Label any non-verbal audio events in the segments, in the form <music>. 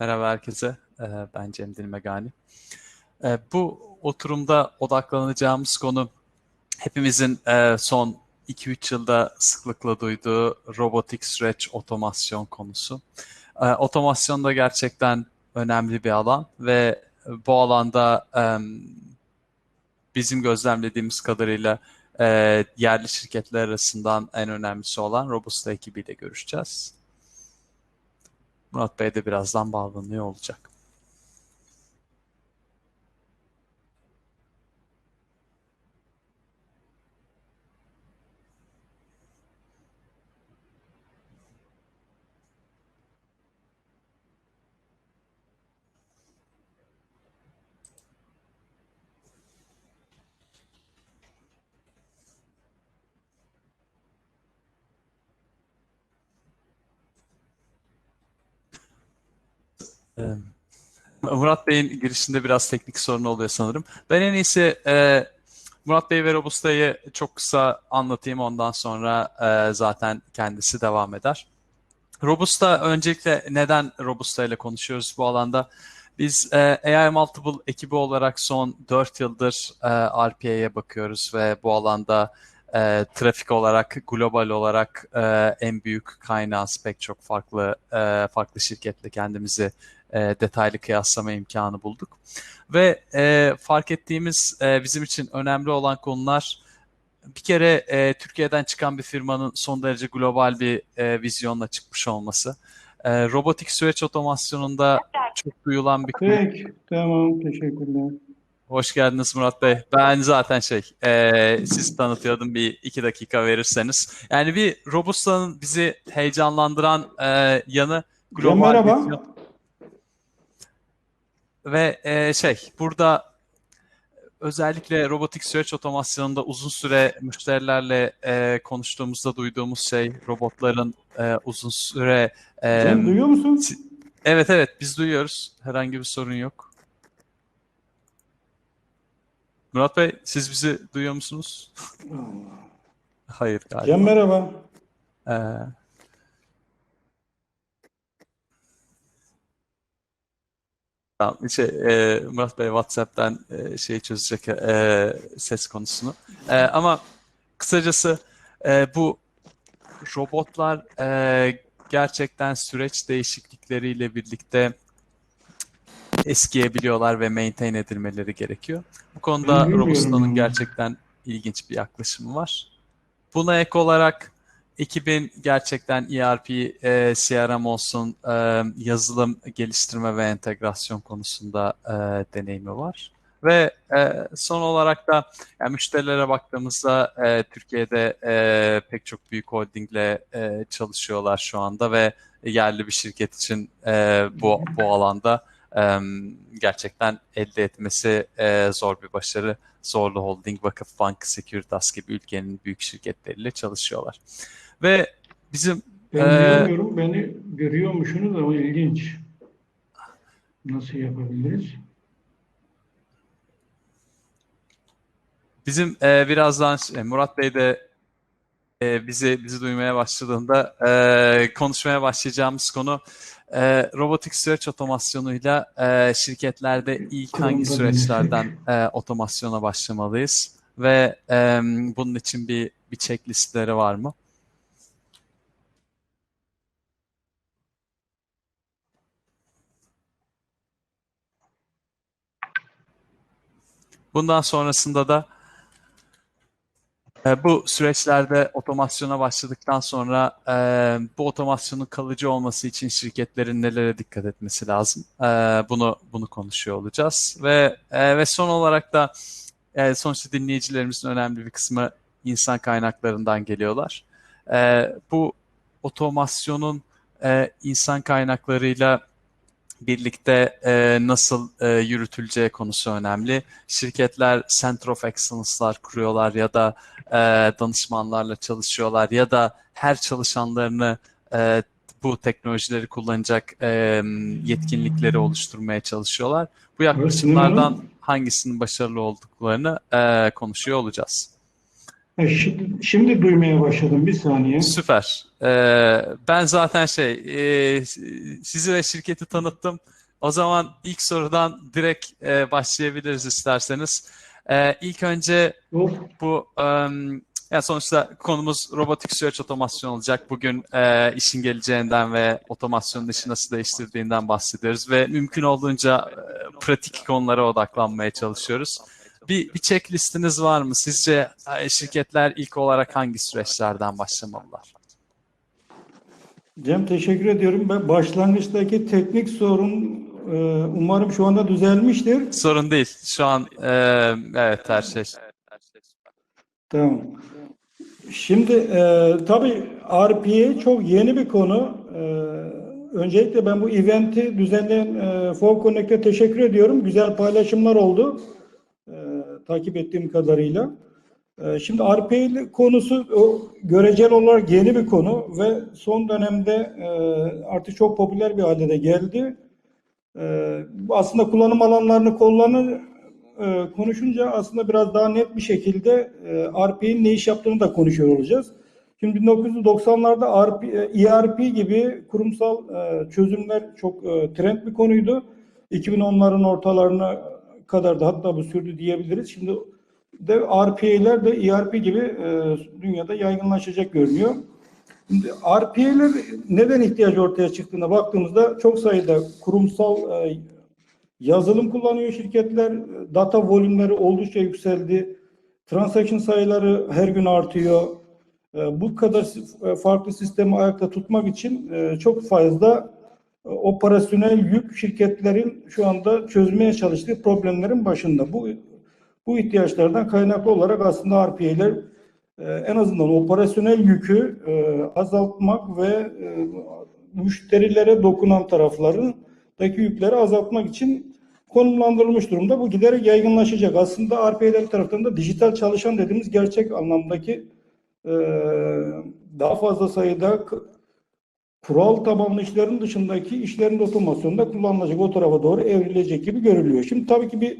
Merhaba herkese. Ee, Ben Cem Dilmegani. Ee, Bu oturumda odaklanacağımız konu hepimizin e, son 2-3 yılda sıklıkla duyduğu robotik süreç otomasyon konusu. Ee, Otomasyon da gerçekten önemli bir alan ve bu alanda bizim gözlemlediğimiz kadarıyla e, yerli şirketler arasından en önemlisi olan Robusta ekibiyle görüşeceğiz. Murat Bey de birazdan bağlanıyor olacak. Murat Bey'in girişinde biraz teknik sorun oluyor sanırım. Ben en iyisi e, Murat Bey ve Robusta'yı çok kısa anlatayım ondan sonra e, zaten kendisi devam eder. Robusta öncelikle neden Robusta ile konuşuyoruz bu alanda? Biz e, AI Multiple ekibi olarak son 4 yıldır e, RPA'ya bakıyoruz ve bu alanda e, trafik olarak, global olarak e, en büyük kaynağız pek çok farklı e, farklı şirketle kendimizi e, detaylı kıyaslama imkanı bulduk. Ve e, fark ettiğimiz e, bizim için önemli olan konular bir kere e, Türkiye'den çıkan bir firmanın son derece global bir e, vizyonla çıkmış olması. E, robotik süreç otomasyonunda çok duyulan bir konu. Peki, tamam, teşekkürler. Hoş geldiniz Murat Bey. Ben zaten şey, e, sizi tanıtıyordum bir iki dakika verirseniz. Yani bir Robusta'nın bizi heyecanlandıran e, yanı global merhaba. vizyon. Ve e, şey, burada özellikle robotik süreç otomasyonunda uzun süre müşterilerle e, konuştuğumuzda duyduğumuz şey robotların e, uzun süre e, Cem duyuyor musun? evet evet biz duyuyoruz. Herhangi bir sorun yok. Murat Bey siz bizi duyuyor musunuz? Hayır galiba. Cem merhaba. Ee, Tamam, şey, e, Murat Bey WhatsApp'tan e, şey çözecek e, ses konusunu. E, ama kısacası e, bu robotlar e, gerçekten süreç değişiklikleriyle birlikte eskiyebiliyorlar ve maintain edilmeleri gerekiyor. Bu konuda Robusta'nın gerçekten ilginç bir yaklaşımı var. Buna ek olarak ekibin gerçekten ERP, e, CRM olsun, e, yazılım geliştirme ve entegrasyon konusunda e, deneyimi var. Ve e, son olarak da yani müşterilere baktığımızda e, Türkiye'de e, pek çok büyük holdingle e, çalışıyorlar şu anda ve yerli bir şirket için e, bu bu alanda e, gerçekten elde etmesi e, zor bir başarı. Zorlu Holding, Vakıfbank, Securitas gibi ülkenin büyük şirketleriyle çalışıyorlar. Ve bizim Ben duyamıyorum, beni görüyormuşsunuz ama ilginç. Nasıl yapabiliriz? bizim e, birazdan e, Murat Bey de e, bizi bizi duymaya başladığında e, konuşmaya başlayacağımız konu e, robotik süreç otomasyonuyla e, şirketlerde ilk hangi süreçlerden e, otomasyona başlamalıyız ve e, bunun için bir bir checklistleri var mı? Bundan sonrasında da e, bu süreçlerde otomasyona başladıktan sonra e, bu otomasyonun kalıcı olması için şirketlerin nelere dikkat etmesi lazım? E, bunu bunu konuşuyor olacağız ve e, ve son olarak da e, sonuçta dinleyicilerimizin önemli bir kısmı insan kaynaklarından geliyorlar. E, bu otomasyonun e, insan kaynaklarıyla birlikte e, nasıl e, yürütüleceği konusu önemli. Şirketler Center of Excellence'lar kuruyorlar ya da e, danışmanlarla çalışıyorlar ya da her çalışanlarını e, bu teknolojileri kullanacak e, yetkinlikleri oluşturmaya çalışıyorlar. Bu yaklaşımlardan hangisinin başarılı olduklarını e, konuşuyor olacağız. E, Şimdi, şimdi duymaya başladım. Bir saniye. Süper. Ee, ben zaten şey, e, sizi ve şirketi tanıttım. O zaman ilk sorudan direkt e, başlayabiliriz isterseniz. Ee, ilk önce Yok. bu em, yani sonuçta konumuz robotik süreç otomasyon olacak. Bugün e, işin geleceğinden ve otomasyonun işi nasıl değiştirdiğinden bahsediyoruz ve mümkün olduğunca e, pratik konulara odaklanmaya çalışıyoruz. Bir, bir checklistiniz var mı? Sizce e, şirketler ilk olarak hangi süreçlerden başlamalılar? Cem teşekkür ediyorum. Ben başlangıçtaki teknik sorun e, umarım şu anda düzelmiştir. Sorun değil. Şu an e, evet her şey. Tamam. Şimdi e, tabii RPA çok yeni bir konu. E, öncelikle ben bu eventi düzenleyen e, Fall Connect'e teşekkür ediyorum. Güzel paylaşımlar oldu. Takip ettiğim kadarıyla. E, şimdi RPA ile konusu görecel olarak yeni bir konu ve son dönemde e, artık çok popüler bir hale geldi. E, bu aslında kullanım alanlarını kullanır e, konuşunca aslında biraz daha net bir şekilde e, RP'nin ne iş yaptığını da konuşuyor olacağız. Şimdi 1990'larda RP, ERP gibi kurumsal çözümler çok trend bir konuydu. 2010'ların ortalarına kadar da hatta bu sürdü diyebiliriz. Şimdi de RPA'ler de ERP gibi e, dünyada yaygınlaşacak görünüyor. Şimdi RPA'ler neden ihtiyaç ortaya çıktığına baktığımızda çok sayıda kurumsal e, Yazılım kullanıyor şirketler. Data volümleri oldukça yükseldi. Transaction sayıları her gün artıyor. E, Bu kadar farklı sistemi ayakta tutmak için çok fazla operasyonel yük şirketlerin şu anda çözmeye çalıştığı problemlerin başında. Bu bu ihtiyaçlardan kaynaklı olarak aslında RPA'ler e, en azından operasyonel yükü e, azaltmak ve e, müşterilere dokunan taraflarındaki yükleri azaltmak için konumlandırılmış durumda. Bu giderek yaygınlaşacak. Aslında RPA'ler tarafından da dijital çalışan dediğimiz gerçek anlamdaki daha fazla sayıda kural tabanlı işlerin dışındaki işlerin de otomasyonda kullanılacak. O tarafa doğru evrilecek gibi görülüyor. Şimdi tabii ki bir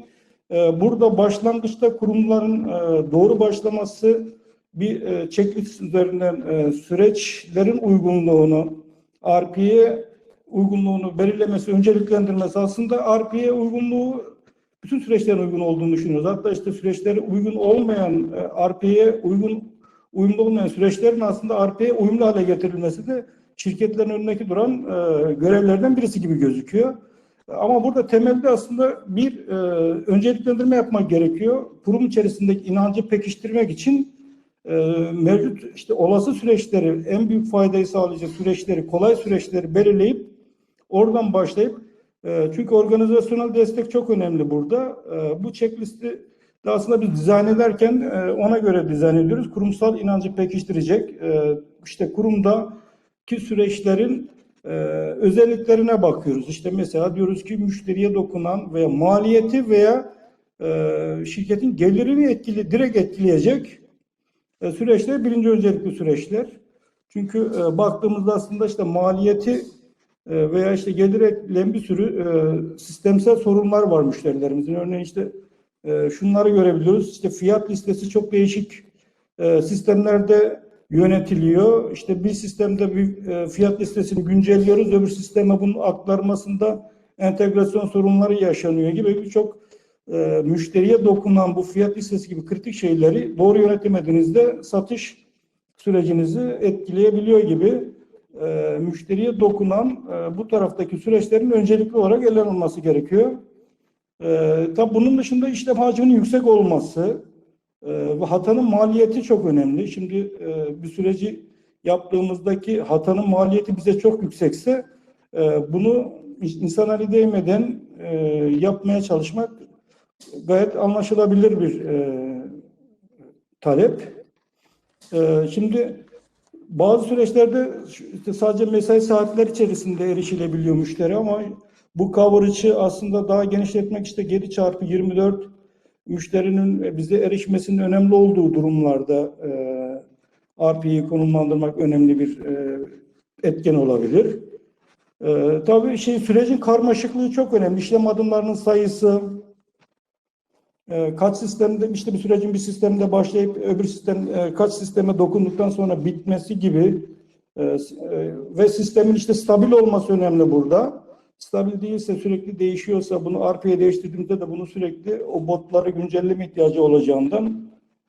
e, burada başlangıçta kurumların e, doğru başlaması bir e, checklist üzerinden e, süreçlerin uygunluğunu, RP'ye uygunluğunu belirlemesi, önceliklendirmesi aslında RP'ye uygunluğu bütün süreçlerin uygun olduğunu düşünüyoruz. Hatta işte süreçlere uygun olmayan, e, RP'ye uygun uyumlu olmayan süreçlerin aslında RP'ye uyumlu hale getirilmesi de şirketlerin önündeki duran e, görevlerden birisi gibi gözüküyor. Ama burada temelde aslında bir e, önceliklendirme yapmak gerekiyor. Kurum içerisindeki inancı pekiştirmek için e, mevcut işte olası süreçleri, en büyük faydayı sağlayacak süreçleri, kolay süreçleri belirleyip oradan başlayıp e, çünkü organizasyonel destek çok önemli burada. E, bu checklisti de aslında biz dizayn ederken e, ona göre dizayn ediyoruz. Kurumsal inancı pekiştirecek. E, işte kurumdaki süreçlerin e, özelliklerine bakıyoruz. İşte mesela diyoruz ki müşteriye dokunan veya maliyeti veya e, şirketin gelirini etkili, direkt etkileyecek e, süreçler birinci öncelikli süreçler. Çünkü e, baktığımızda aslında işte maliyeti e, veya işte gelir ekleyen bir sürü e, sistemsel sorunlar var müşterilerimizin. Örneğin işte e, şunları görebiliyoruz. İşte fiyat listesi çok değişik e, sistemlerde yönetiliyor. İşte bir sistemde bir e, fiyat listesini güncelliyoruz. Öbür sisteme bunun aktarmasında entegrasyon sorunları yaşanıyor gibi birçok e, müşteriye dokunan bu fiyat listesi gibi kritik şeyleri doğru yönetemediğinizde satış sürecinizi etkileyebiliyor gibi e, müşteriye dokunan bu taraftaki süreçlerin öncelikli olarak ele alınması gerekiyor. E, tabi bunun dışında işlem hacminin yüksek olması e, ve hatanın maliyeti çok önemli. Şimdi e, bir süreci yaptığımızdaki hatanın maliyeti bize çok yüksekse e, bunu insan eli değmeden e, yapmaya çalışmak gayet anlaşılabilir bir talep. Şimdi bazı süreçlerde işte sadece mesai saatler içerisinde erişilebiliyor müşteri ama bu coverage'ı aslında daha genişletmek işte 7 çarpı 24 müşterinin bize erişmesinin önemli olduğu durumlarda e, RP'yi konumlandırmak önemli bir e, etken olabilir. E, tabii şey sürecin karmaşıklığı çok önemli. İşlem adımlarının sayısı, e, kaç sistemde işte bir sürecin bir sistemde başlayıp öbür sistem e, kaç sisteme dokunduktan sonra bitmesi gibi e, e, ve sistemin işte stabil olması önemli burada. Stabil değilse sürekli değişiyorsa bunu RP'ye değiştirdiğimizde de bunu sürekli o botları güncelleme ihtiyacı olacağından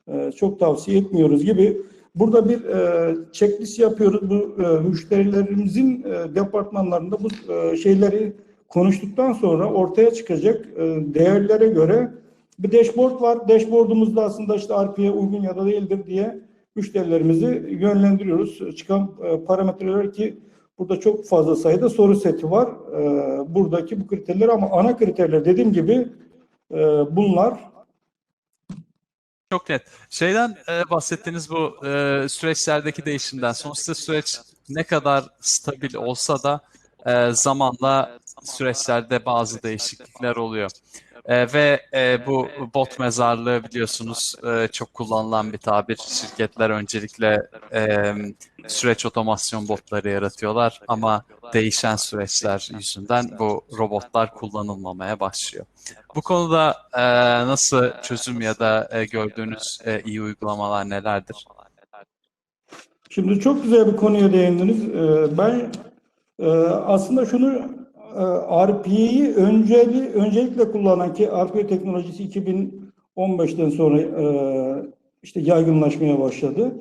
e, çok tavsiye etmiyoruz gibi. Burada bir e, checklist yapıyoruz. Bu e, müşterilerimizin e, departmanlarında bu e, şeyleri konuştuktan sonra ortaya çıkacak e, değerlere göre bir dashboard var. Dashboard'umuzda aslında işte RP'ye uygun ya da değildir diye müşterilerimizi yönlendiriyoruz. Çıkan e, parametreler ki burada çok fazla sayıda soru seti var. E, buradaki bu kriterler ama ana kriterler dediğim gibi e, bunlar. Çok net. Şeyden e, bahsettiğiniz bu e, süreçlerdeki değişimden. Sonuçta süreç ne kadar stabil olsa da e, zamanla süreçlerde bazı değişiklikler oluyor. E, ve e, bu bot mezarlığı biliyorsunuz e, çok kullanılan bir tabir. Şirketler öncelikle e, süreç otomasyon botları yaratıyorlar ama değişen süreçler yüzünden bu robotlar kullanılmamaya başlıyor. Bu konuda e, nasıl çözüm ya da e, gördüğünüz e, iyi uygulamalar nelerdir? Şimdi çok güzel bir konuya değindiniz. Ee, Ben e, aslında şunu e, RPA'yı önceli, öncelikle kullanan ki RPA teknolojisi 2015'ten sonra e, işte yaygınlaşmaya başladı.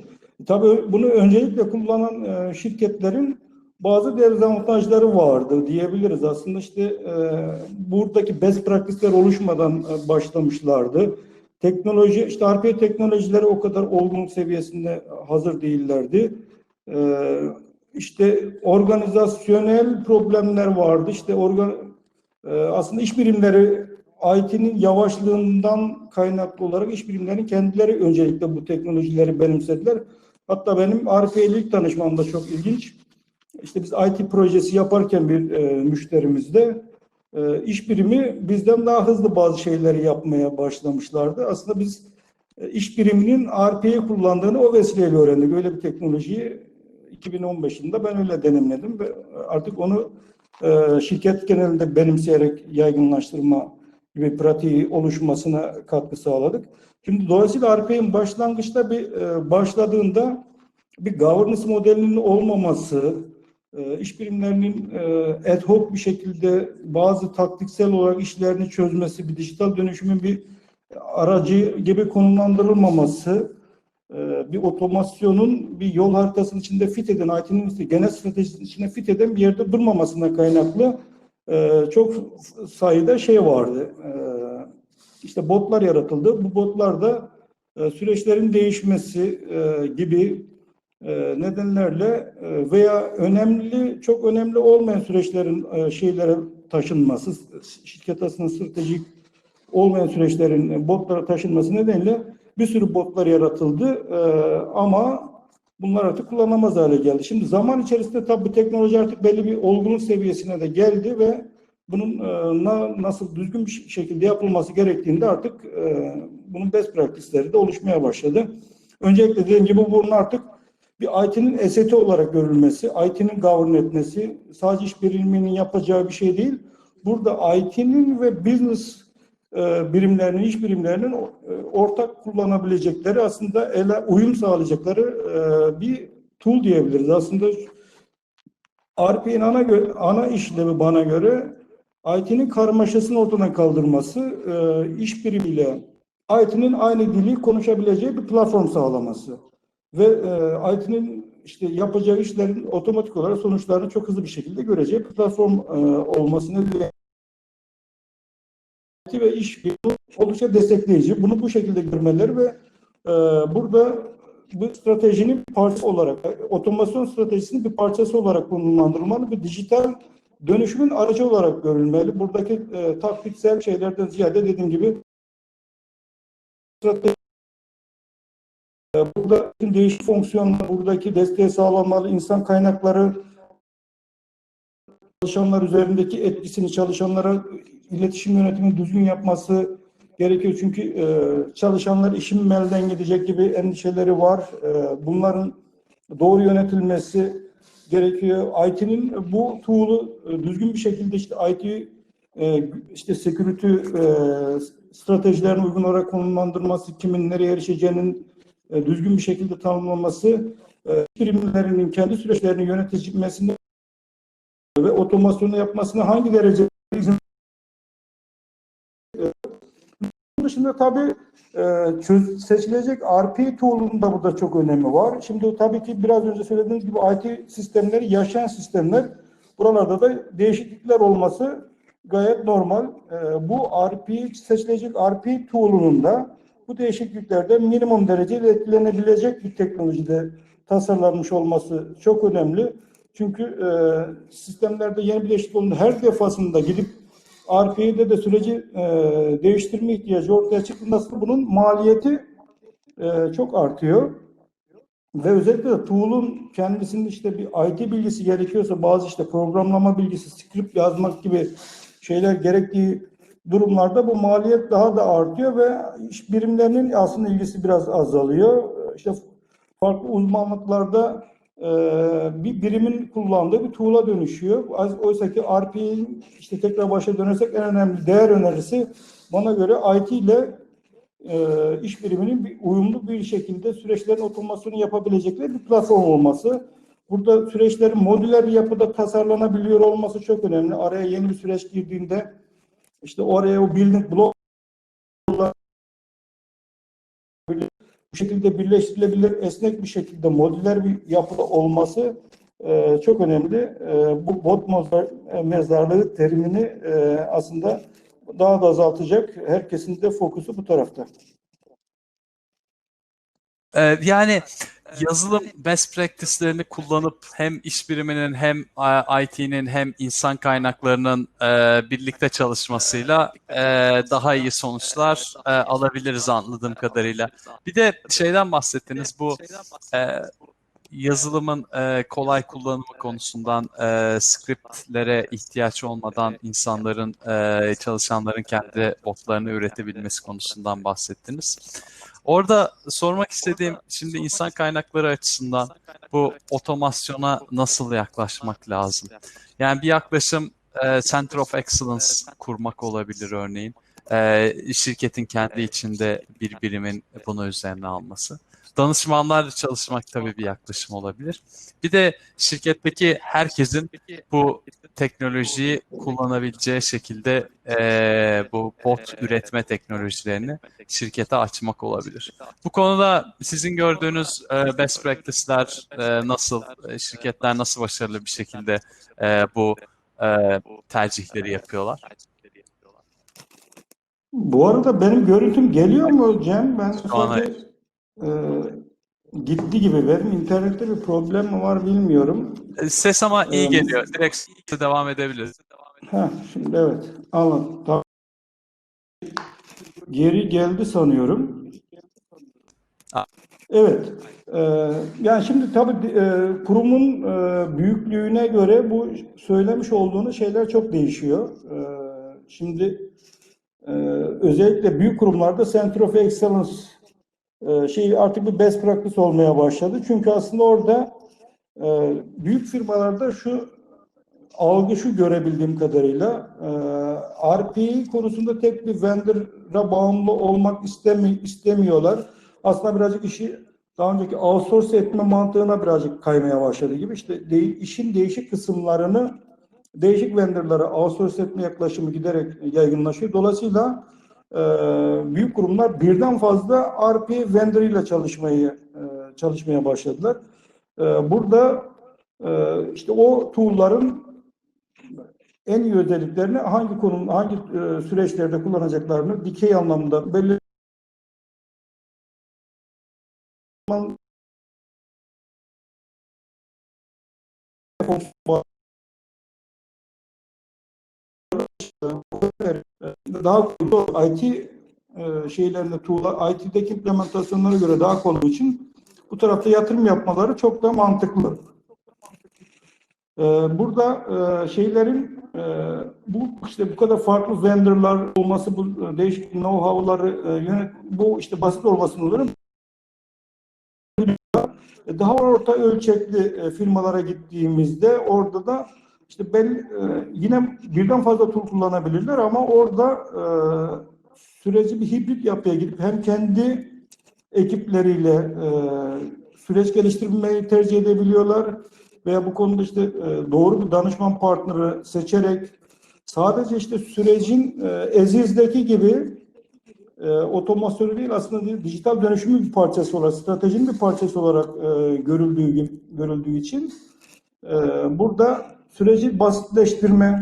Tabii bunu öncelikle kullanan e, şirketlerin bazı dezavantajları vardı diyebiliriz. Aslında işte e, buradaki best practice'ler oluşmadan e, başlamışlardı. Teknoloji, işte RPA teknolojileri o kadar olgunluk seviyesinde hazır değillerdi. İşte organizasyonel problemler vardı. İşte organ, e, aslında iş birimleri IT'nin yavaşlığından kaynaklı olarak iş birimlerinin kendileri öncelikle bu teknolojileri benimsediler. Hatta benim RPA ile ilk tanışmam da çok ilginç. İşte biz IT projesi yaparken bir e, müşterimizde e, iş birimi bizden daha hızlı bazı şeyleri yapmaya başlamışlardı. Aslında biz e, iş biriminin RPA'yı kullandığını o vesileyle öğrendik. Öyle bir teknolojiyi 2015 yılında ben öyle deneyimledim ve artık onu e, şirket genelinde benimseyerek yaygınlaştırma gibi pratiği oluşmasına katkı sağladık. Şimdi dolayısıyla RPA'nın başlangıçta bir e, başladığında bir governance modelinin olmaması, e, iş birimlerinin e, ad hoc bir şekilde bazı taktiksel olarak işlerini çözmesi, bir dijital dönüşümün bir aracı gibi konumlandırılmaması, bir otomasyonun bir yol haritasının içinde fit eden, işte genel stratejisinin içine fit eden bir yerde durmamasına kaynaklı e, çok sayıda şey vardı. E, işte botlar yaratıldı. Bu botlar da e, süreçlerin değişmesi e, gibi e, nedenlerle e, veya önemli, çok önemli olmayan süreçlerin e, şeylere taşınması, şirket aslında stratejik olmayan süreçlerin e, botlara taşınması nedeniyle bir sürü botlar yaratıldı E, ama bunlar artık kullanılamaz hale geldi. Şimdi zaman içerisinde tabii bu teknoloji artık belli bir olgunluk seviyesine de geldi ve bunun e, na- nasıl düzgün bir şekilde yapılması gerektiğinde artık e, bunun best practice'leri de oluşmaya başladı. Öncelikle dediğim gibi bunun artık bir IT'nin eseti olarak görülmesi, IT'nin govern etmesi sadece iş biriminin yapacağı bir şey değil. Burada IT'nin ve business birimlerinin, iş birimlerinin e, ortak kullanabilecekleri aslında ele uyum sağlayacakları e, bir tool diyebiliriz. Aslında RP'nin ana, ana işlevi bana göre IT'nin karmaşasını ortadan kaldırması, e, iş birimiyle IT'nin aynı dili konuşabileceği bir platform sağlaması ve e, IT'nin işte yapacağı işlerin otomatik olarak sonuçlarını çok hızlı bir şekilde göreceği bir platform e, olması nedeniyle IT ve iş oldukça destekleyici. Bunu bu şekilde görmeleri ve e, burada bu stratejinin parçası olarak, otomasyon stratejisinin bir parçası olarak konumlandırılmalı ve dijital dönüşümün aracı olarak görülmeli. Buradaki e, taktiksel şeylerden ziyade dediğim gibi strateji e, Burada değişik fonksiyonlar, buradaki desteği sağlanmalı, insan kaynakları çalışanlar üzerindeki etkisini çalışanlara iletişim yönetimini düzgün yapması gerekiyor. Çünkü e, çalışanlar işim mi elden gidecek gibi endişeleri var. E, bunların doğru yönetilmesi gerekiyor. IT'nin bu tool'u e, düzgün bir şekilde işte IT e, işte security e, stratejilerin uygun olarak konumlandırması, kimin nereye erişeceğinin e, düzgün bir şekilde tanımlanması, e, birimlerinin kendi süreçlerini yönetilmesinde ve otomasyonu yapmasına hangi derece izin e, bunun dışında tabii e, çöz, seçilecek RP tool'un da burada çok önemi var. Şimdi tabii ki biraz önce söylediğiniz gibi IT sistemleri yaşayan sistemler. Buralarda da değişiklikler olması gayet normal. E, bu RP seçilecek RP tool'unun da bu değişikliklerde minimum derecede etkilenebilecek bir teknolojide tasarlanmış olması çok önemli. Çünkü e, sistemlerde yeni bir değişiklik olduğunda her defasında gidip RP'de de süreci e, değiştirme ihtiyacı ortaya çıktığında bunun maliyeti e, çok artıyor. Ve özellikle de tool'un kendisinin işte bir IT bilgisi gerekiyorsa bazı işte programlama bilgisi, script yazmak gibi şeyler gerektiği durumlarda bu maliyet daha da artıyor ve iş birimlerinin aslında ilgisi biraz azalıyor. İşte farklı uzmanlıklarda bir birimin kullandığı bir tool'a dönüşüyor. Oysa ki RP'nin işte tekrar başa dönersek en önemli değer önerisi bana göre IT ile e, iş biriminin bir uyumlu bir şekilde süreçlerin otomasyonu yapabilecekleri bir platform olması. Burada süreçlerin modüler bir yapıda tasarlanabiliyor olması çok önemli. Araya yeni bir süreç girdiğinde işte oraya o building block bu şekilde birleştirilebilir, esnek bir şekilde modüler bir yapıda olması e, çok önemli. E, bu bot e, mezarlığı terimini e, aslında daha da azaltacak. Herkesin de fokusu bu tarafta. Ee, yani yazılım best practice'lerini kullanıp hem iş biriminin hem IT'nin hem insan kaynaklarının e, birlikte çalışmasıyla e, daha iyi sonuçlar e, alabiliriz anladığım kadarıyla. Bir de şeyden bahsettiniz bu yazılımın e, kolay kullanımı konusundan e, scriptlere ihtiyaç olmadan insanların e, çalışanların kendi botlarını üretebilmesi konusundan bahsettiniz. Orada sormak istediğim şimdi insan kaynakları açısından bu otomasyona nasıl yaklaşmak lazım? Yani bir yaklaşım e, Center of Excellence kurmak olabilir örneğin. E, şirketin kendi içinde bir birimin bunu üzerine alması. Danışmanlarla çalışmak tabii bir yaklaşım olabilir. Bir de şirketteki herkesin bu teknolojiyi kullanabileceği şekilde e, bu bot üretme teknolojilerini şirkete açmak olabilir. Bu konuda sizin gördüğünüz e, best practice'ler e, nasıl, şirketler nasıl başarılı bir şekilde e, bu e, tercihleri yapıyorlar? Bu arada benim görüntüm geliyor mu Cem? Ben Şu sadece e, gitti gibi. Benim internette bir problem mi var bilmiyorum. E, Ses ama iyi Ee, geliyor. Direkt devam edebiliriz. Ha, şimdi evet. Anladım. Tamam. Geri geldi sanıyorum. Evet. Ee, yani şimdi tabii e, kurumun e, büyüklüğüne göre bu söylemiş olduğunuz şeyler çok değişiyor. Ee, şimdi e, özellikle büyük kurumlarda Center of Excellence e, şey artık bir best practice olmaya başladı. Çünkü aslında orada e, büyük firmalarda şu algı şu görebildiğim kadarıyla e, konusunda tek bir vendor'a bağımlı olmak istemi, istemiyorlar. Aslında birazcık işi daha önceki outsource etme mantığına birazcık kaymaya başladı gibi. İşte de, işin değişik kısımlarını değişik vendorlara outsource etme yaklaşımı giderek yaygınlaşıyor. Dolayısıyla büyük kurumlar birden fazla RPA vendor ile çalışmayı e, çalışmaya başladılar. E, burada e, işte o tool'ların en iyi özelliklerini hangi konum, hangi e, süreçlerde kullanacaklarını dikey anlamda belli daha kolay IT e, şeylerine tuğla IT'deki implementasyonlara göre daha kolay için bu tarafta yatırım yapmaları çok da mantıklı. E, burada e, şeylerin e, bu işte bu kadar farklı vendorlar olması, bu e, değişik know-how'ları e, yönet bu işte basit olmasının üzerine e, daha orta ölçekli e, firmalara gittiğimizde orada da işte ben e, yine birden fazla tool kullanabilirler ama orada e, süreci bir hibrit yapıya gidip hem kendi ekipleriyle e, süreç geliştirmeyi tercih edebiliyorlar veya bu konuda işte doğru bir danışman partneri seçerek sadece işte sürecin ezizdeki gibi e, otomasyonu değil aslında di- dijital dönüşümün bir parçası olarak, stratejinin bir parçası olarak e, görüldüğü görüldüğü için e, burada süreci basitleştirme,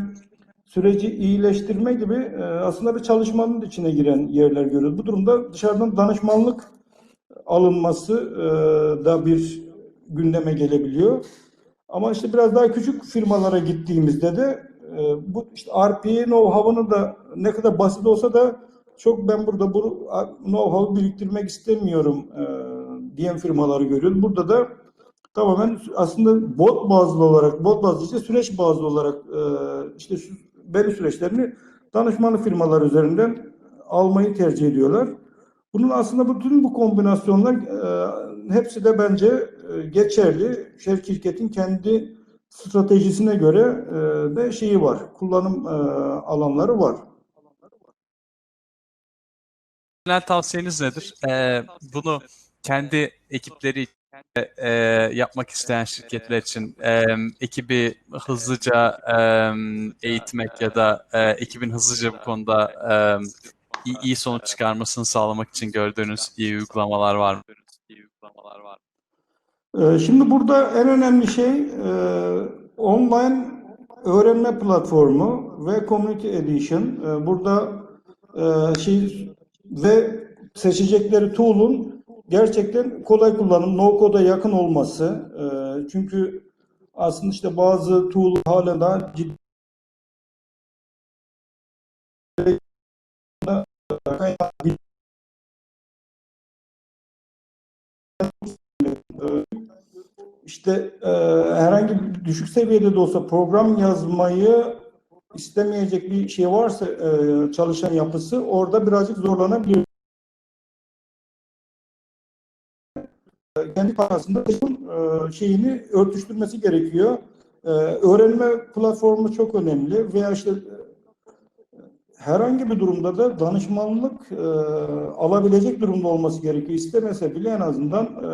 süreci iyileştirme gibi e, aslında bir çalışmanın içine giren yerler görüyoruz. Bu durumda dışarıdan danışmanlık alınması e, da bir gündeme gelebiliyor. Ama işte biraz daha küçük firmalara gittiğimizde de e, bu işte RPA know-how'ını da ne kadar basit olsa da çok ben burada bu know-how'u biriktirmek istemiyorum e, diyen firmaları görüyoruz. Burada da tamamen aslında bot bazlı olarak, bot bazlı işte süreç bazlı olarak e, işte belli süreçlerini danışmanlık firmalar üzerinden almayı tercih ediyorlar. Bunun aslında bütün bu kombinasyonlar e, hepsi de bence e, geçerli. Şirketin kendi stratejisine göre e, de şeyi var. Kullanım alanları var. Genel tavsiyeniz nedir? Ee, bunu kendi ekipleri e, yapmak isteyen şirketler için e, ekibi hızlıca e, eğitmek ya da e, ekibin hızlıca bu konuda e, iyi, iyi sonuç çıkarmasını sağlamak için gördüğünüz iyi uygulamalar var mı? Ee, Şimdi burada en önemli şey e, online öğrenme platformu ve Community Edition. Ee, Burada e, şey ve seçecekleri tool'un gerçekten kolay kullanım, no code'a yakın olması. Ee, Çünkü aslında işte bazı tool hala daha ciddi işte e, herhangi bir düşük seviyede de olsa program yazmayı istemeyecek bir şey varsa e, çalışan yapısı orada birazcık zorlanabilir. Kendi kafasında e, şeyini örtüştürmesi gerekiyor. E, öğrenme platformu çok önemli veya işte e, herhangi bir durumda da danışmanlık e, alabilecek durumda olması gerekiyor. İstemese bile en azından e,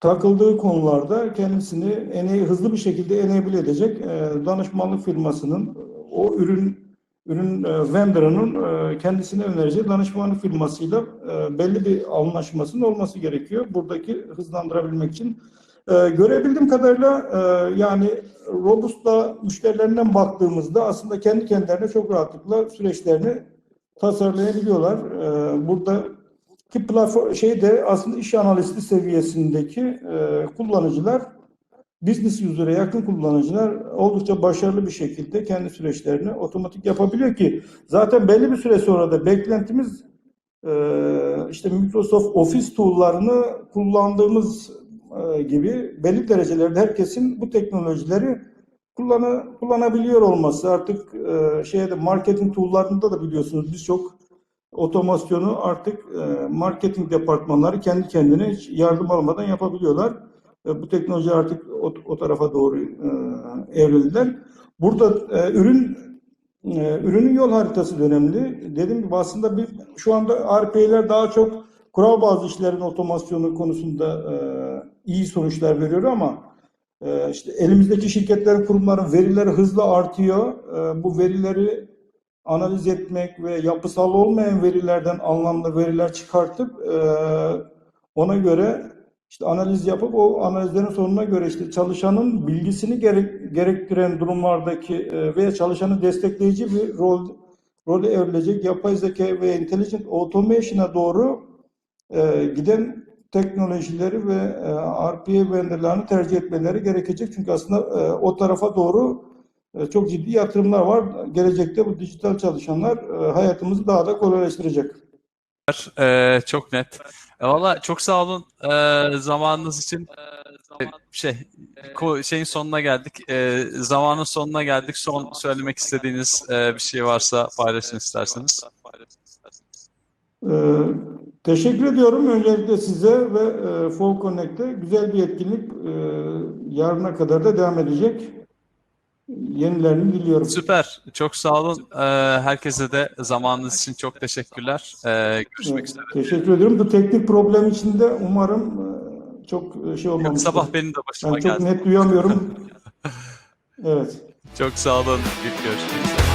takıldığı konularda kendisini en iyi, hızlı bir şekilde enable edecek e, danışmanlık firmasının o ürün ürün e, vendor'ının e, kendisine önereceği danışmanlık firmasıyla e, belli bir anlaşmasının olması gerekiyor. Buradaki hızlandırabilmek için. E, görebildiğim kadarıyla e, yani Robust'la müşterilerinden baktığımızda aslında kendi kendilerine çok rahatlıkla süreçlerini tasarlayabiliyorlar. E, burada ki platform şeyde aslında iş analisti seviyesindeki e, kullanıcılar business user'a yakın kullanıcılar oldukça başarılı bir şekilde kendi süreçlerini otomatik yapabiliyor ki zaten belli bir süre sonra da beklentimiz e, işte Microsoft Office tool'larını kullandığımız e, gibi belli derecelerde herkesin bu teknolojileri kullanı, kullanabiliyor olması artık e, şeyde marketing tool'larında da biliyorsunuz birçok otomasyonu artık marketing departmanları kendi kendine hiç yardım almadan yapabiliyorlar. E, bu teknoloji artık o, o tarafa doğru e, evrildiler. Burada e, ürün e, ürünün yol haritası önemli. Dediğim gibi aslında bir şu anda RP'ler daha çok kural bazı işlerin otomasyonu konusunda e, iyi sonuçlar veriyor ama e, işte elimizdeki şirketlerin, kurumların verileri hızla artıyor. E, bu verileri analiz etmek ve yapısal olmayan verilerden anlamlı veriler çıkartıp e, ona göre işte analiz yapıp o analizlerin sonuna göre işte çalışanın bilgisini gerek, gerektiren durumlardaki e, veya çalışanı destekleyici bir rol rolü evrilecek yapay zeka ve intelligent automation'a doğru e, giden teknolojileri ve e, RPA vendorlarını tercih etmeleri gerekecek. Çünkü aslında e, o tarafa doğru e, çok ciddi yatırımlar var. Gelecekte bu dijital çalışanlar e, hayatımızı daha da kolaylaştıracak. Ee, çok net. E, Valla çok sağ olun e, zamanınız için. E, şey ko- şeyin sonuna geldik. E, zamanın sonuna geldik. Son söylemek istediğiniz e, bir şey varsa paylaşın isterseniz. E, teşekkür ediyorum öncelikle size ve e, Fall Connect'e. Güzel bir etkinlik e, yarına kadar da devam edecek. Yenilerini diliyorum. Süper. Çok sağ olun. Ee, herkese de zamanınız için çok teşekkürler. Ee, görüşmek Evet, üzere. teşekkür ediyorum. Bu teknik problem içinde umarım e, çok şey olmamıştır. Sabah benim de başıma Ben çok geldi. net duyamıyorum. <laughs> Evet. Çok sağ olun. Görüşmek üzere.